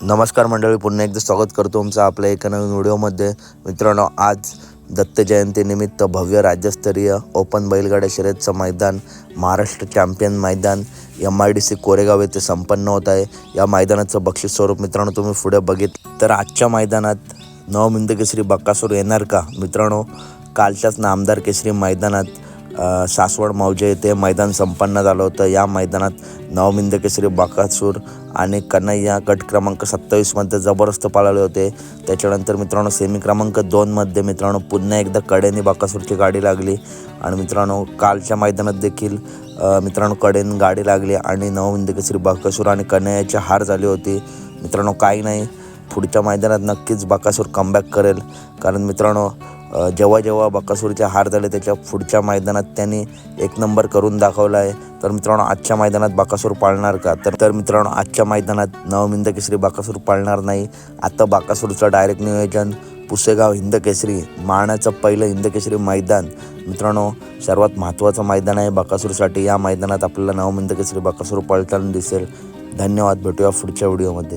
नमस्कार मंडळी पुन्हा एकदा स्वागत करतो तुमचं आपल्या एका नवीन व्हिडिओमध्ये. मित्रांनो आज दत्त जयंतीनिमित्त भव्य राज्यस्तरीय ओपन बैलगाड्या शर्यतचं मैदान महाराष्ट्र चॅम्पियन मैदान M I D C Koregaon येथे संपन्न होत आहे. या मैदानाचं बक्षीस स्वरूप मित्रांनो तुम्ही पुढे बघितलं तर आजच्या मैदानात नवमिंद केसरी बक्कासूर येणार का? मित्रांनो कालच्याच नामदार केसरी मैदानात सासवड मौजे येथे मैदान संपन्न झालं होतं. या मैदानात नवमिंद केसरी बाकासूर आणि कन्हैया गट क्रमांक सत्तावीसमध्ये जबरदस्त पाळले होते. त्याच्यानंतर मित्रांनो सेमी क्रमांक दोनमध्ये मित्रांनो पुन्हा एकदा कडेने बाकासूरची गाडी लागली. आणि मित्रांनो कालच्या मैदानात देखील मित्रांनो कडेन गाडी लागली आणि नवमिंद केसरी बाकासूर आणि कन्हैयाची हार झाली होती. मित्रांनो काही नाही. पुढच्या मैदानात नक्कीच बकासूर कमबॅक करेल. कारण मित्रांनो जेव्हा जेव्हा बकासूरचे हार झाले त्याच्या पुढच्या मैदानात त्यांनी एक नंबर करून दाखवला आहे. तर मित्रांनो आजच्या मैदानात बाकासूर पाळणार का? तर तर मित्रांनो आजच्या मैदानात नवमिंद केसरी बाकासूर पाळणार नाही. आता बाकासूरचं डायरेक्ट नियोजन पुसेगाव हिंद केसरी पहिलं हिंद केसरी मैदान. मित्रांनो सर्वात महत्त्वाचं मैदान आहे बाकासूरसाठी या मैदानात आपल्याला नवमिंद केसरी बाकासूर पाळताना दिसेल. धन्यवाद. भेटूया पुढच्या व्हिडिओमध्ये.